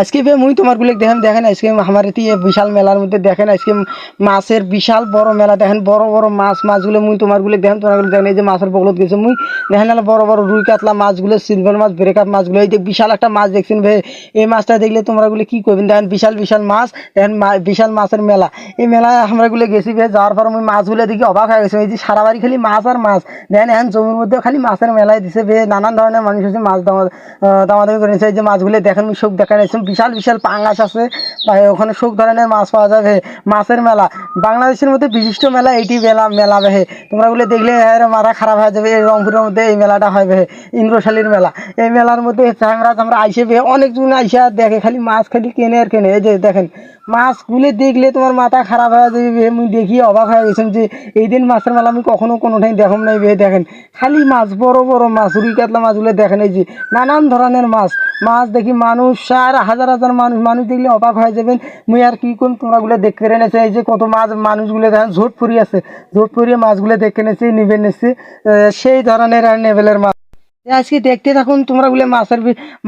আজকে বে মুই তোমারগুলো দেখেন দেখেন, আজকে আমার এটি বিশাল মেলার মধ্যে দেখেন, আজকে মাছের বিশাল বড় মেলা, দেখেন, বড় বড় মাছ, মাছগুলো মুই তোমারগুলো দেখেন তোমারগুলো দেখেন, এই যে মাছের বগলত গেছে, মুই দেখেন বড় বড় রুই কাতলা মাছগুলো সিলভার মাছ ব্রেকআপ মাছগুলো, এই যে বিশাল একটা মাছ দেখছেন ভাই, এই মাছটা দেখলে তোমরা গুলো কি করবেন? দেখেন, বিশাল বিশাল মাছ, দেখেন বিশাল মাছের মেলা, এই মেলায় আমরা গুলো গেছি ভাই, যাওয়ার পর মুই মাছগুলো দেখি অবাক হয়ে গেছে, এই যে সারা বাড়ি খালি মাছ আর মাছ, দেখেন এখন জমির মধ্যে খালি মাছের মেলায় দিছে বে নানান ধরনের মানুষ আছে মাছ দামা দামাদামি করে এই যে মাছগুলো দেখেন, মুই শোক দেখা বিশাল বিশাল পাঙ্গাস আছে। ওখানে সব ধরনের মাছ পাওয়া যাবে। মাছের মেলা। বাংলাদেশের মধ্যে বিশিষ্ট মেলা এইটি মেলা মেলা বেহে তোমরা গুলো দেখলে মারা খারাপ হয়ে যাবে। এই রংপুরের মধ্যে এই মেলাটা হয় বেহে ইন্দ্রশালীর মেলা। এই মেলার মধ্যে চাংরা আমরা আইসে বেহে অনেকজন আইসা দেখে খালি মাছ খালি কেনে আর কেনে। এই যে দেখেন মাছগুলো দেখলে তোমার মাথা খারাপ হয়ে যাবে মুই দেখি অবাক হয়ে গেছিলাম যে, এই দিন মাছের মেলা আমি কখনো কোনো কোনোটাই দেখম নাই বে, দেখেন। খালি মাছ, বড় বড় মাছ, রুই, কাতলা মাছগুলো দেখেন এই যে, নানান ধরনের মাছ। মাছ দেখি মানুষ, আর হাজার হাজার মানুষ মানুষ দেখলে অবাক হয়ে যাবেন মুই আর কি তোমরা গুলো দেখতে এনেছে এই যে কত মাছ, মানুষগুলো দেখেন ঝোট ফুরি আছে। ঝোট ফুরিয়ে মাছগুলো দেখে নেছে, নিবে নেছে সেই ধরনের আর নেভেলের মাছ। আজকে দেখতে থাকুন তোমরা গুলো মাছের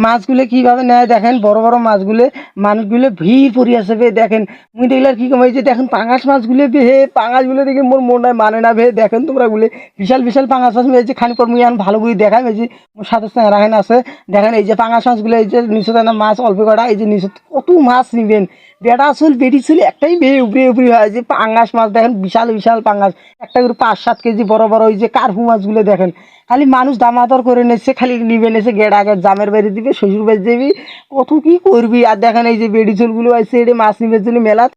মাছগুলো কীভাবে নেয়। দেখেন বড় বড় মাছগুলো, মানুষগুলো ভিড় পড়ি আছে বে, দেখেন। মুই দেখলে কি কম যে দেখেন পাঙাশ মাছগুলো হে, পাঙাশগুলো দেখে মোর মনে মানে না বে। দেখেন তোমরা গুলো, বিশাল বিশাল পাঙাশ মাছ এই যে খানি পর মুই এখন ভালো করে দেখাম এই যে মোর সাথে সঙ্গে রাখেন আছে। দেখেন এই যে পাঙাশ মাছগুলো, এই যে নিচে না মাছ অল্প কটা, এই যে নিচে কত মাছ নিবেন। বেটা চুল বেটি চুল একটাই বে, উপরে উপরে হয়। যে পাঙ্গাস মাছ, দেখেন বিশাল বিশাল পাঙ্গাস একটা করে পাঁচ সাত কেজি বড় বড় ওই যে কার্পু মাছগুলো দেখেন। খালি মানুষ দামাদর করে নিচ্ছে খালি নিবে নেছে, গেড়া আগে জামের বাড়ি দিবে শ্বশুর বাড়ি যাবি, কত কি করবি? আর দেখেন এই যে বেডি চুলগুলো আছে, এটা মাছ নিবে জন্য মেলা